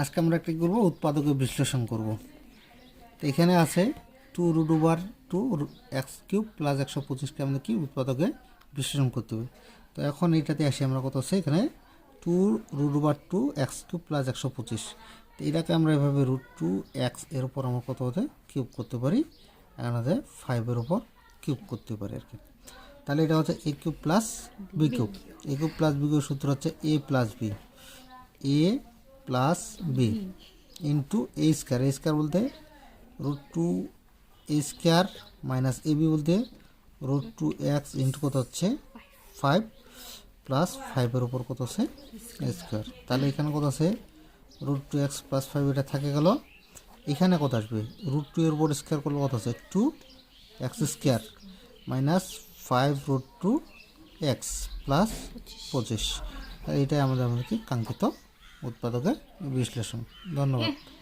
আজকে আমরা কি করব? উৎপাদকের বিশ্লেষণ করব। তো এখানে আছে two root over two x cube plus একশো পঁচিশকে আমরা কি? উৎপাদকে বিশ্লেষণ করতে হবে। তো এখন এইটাতে আসি আমরা কত আছে? এখানে two root over two x cube plus একশো পঁচিশ তো এটাকে আমরা এভাবে রুট টু এক্সের উপর আমরা কত হতে কিউব করতে পারি? এখানে ফাইভের উপর কিউব করতে পারি আর কি। তাহলে এটা হচ্ছে a cube plus b cube a cube plus b cube সূত্র হচ্ছে a plus b a plus b into a square a square বলতে root two a square minus a b বলতে রুট টু এক্স ইন্টু কত হচ্ছে? Five plus ফাইভের উপর কত আছে স্কোয়ার তাহলে এখানে কত আছে? Root two x plus five এটা থাকে গেল। এখানে কত আসবে? রুট টু এর উপর স্কোয়ার করলে কত আছে? Two x square minus five root two x plus পঁচিশ। এটাই আমাদের আমাদের কি? কাঙ্ক্ষিত উৎপাদকের বিশ্লেষণ। ধন্যবাদ।